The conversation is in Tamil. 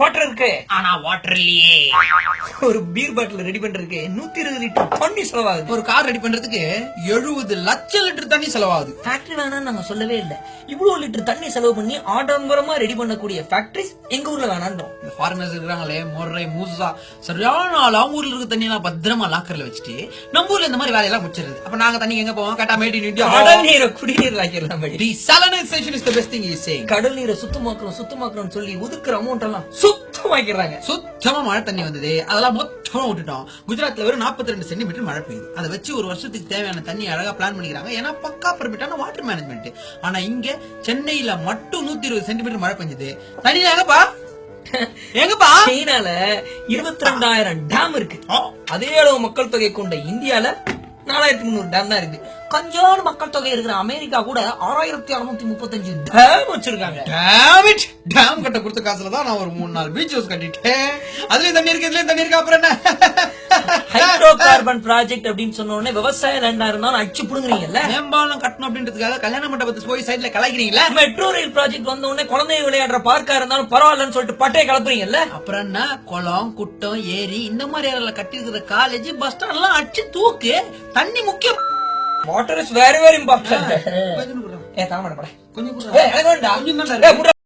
குவார்டர் இருக்கு. ஆனா வாட்டர் இல்லையே. ஒரு பீர் பாட்டில் ரெடி பண்றதுக்கு நூத்தி இருபது லிட்டர் தண்ணி செலவாகுது. ஒரு கார் ரெடி பண்றதுக்கு எழுபது லட்சம் லிட்டர் தண்ணி செலவாகுது. ஃபேக்டரி வேணாம்னு நாங்க சொல்லவே இல்ல. இவ்வளவு லிட்டர் தண்ணி செலவு பண்ணி ஆடம்பரமா ரெடி பண்ணக்கூடிய ஃபேக்டரிஸ் எங்க ஊர்ல வேணான்றோம். இந்த ஃபாரினர்ஸ் இருக்கிறாங்களே மொர்ரை மூசா சரியான ஆள். அவங்க ஊர்ல இருக்க தண்ணி எல்லாம் பத்திரமா லாக்கர்ல வச்சுட்டு நம்ம ஊர்ல இந்த மாதிரி வேலையெல்லாம் முடிச்சிருது அப்ப நாங்க தண்ணி எங்க போவோம்? கேட்டா மேட் நீரை குடிநீர் ஆக்கிடலாம். கடல் நீரை சுத்தமாக்குறோம் சுத்தமாக்குறோம் சொல்லி ஒதுக்குற அமௌண்ட் எல்லாம் சுத்தமாக்கிறாங்க சுத்தமா மழை தண்ணி வந்தது. அதெல்லாம் மொத்தமா விட்டுட்டோம். குஜராத்ல வெறும் 42 ரெண்டு சென்டிமீட்டர் மழை பெய்யுது. அதை வச்சு ஒரு வருஷத்துக்கு தேவையான தண்ணி அழகா பிளான் பண்ணிக்கிறாங்க. ஏன்னா பக்கா பர்மிட்டான வாட்டர் மேனேஜ்மெண்ட் ஆனா இங்க சென்னையில மட்டும் 120 இருபது சென்டிமீட்டர் மழை பெஞ்சது. தண்ணி எங்கப்பா? எங்கப்பா? சீனால இருபத்தி ரெண்டாயிரம் டேம் இருக்கு. அதே அளவு மக்கள் தொகை கொண்ட இந்தியால நாலாயிரத்தி முந்நூறு டேம் தான் இருக்கு. கொஞ்சோண்டு மக்கள் தொகை இருக்கிற அமெரிக்கா கூட ஆறாயிரத்தி அறுநூத்தி முப்பத்தஞ்சு டேம் வச்சிருக்காங்க. Dammit it! டேம் கட்ட கொடுத்த காசுல தான் நான் ஒரு மூணு நாலு பீச் ஹவுஸ் கட்டிட்டேன். அதுலயும் தண்ணி இருக்கு இதுலயும் தண்ணி இருக்கு அப்புறம் ஹைட்ரோ கார்பன் ப்ராஜெக்ட் அப்படின்னு சொன்ன உடனே விவசாய லேண்டா இருந்தாலும் அடிச்சு புடுங்குறீங்கல்ல? மேம்பாலம் கட்டணும் அப்படின்றதுக்காக கல்யாண மண்டபத்தை போய் சைடுல கலாய்க்கிறீங்களா மெட்ரோ ரயில் ப்ராஜெக்ட் வந்த உடனே குழந்தைங்க விளையாடுற பார்க்கா இருந்தாலும் பரவாயில்லன்னு சொல்லிட்டு பட்டையை கலப்புறீங்கல்ல? அப்புறம் என்ன? குளம் குட்டம் ஏரி இந்த மாதிரி இடத்துல கட்டி இருக்கிற காலேஜ் பஸ் ஸ்டாண்ட் எல்லாம் அடிச்சு தூக்கு. தண்ணி முக்கியம். Water is very very important. ஏ தாமரை பட. கொஞ்சம் கொஞ்சம்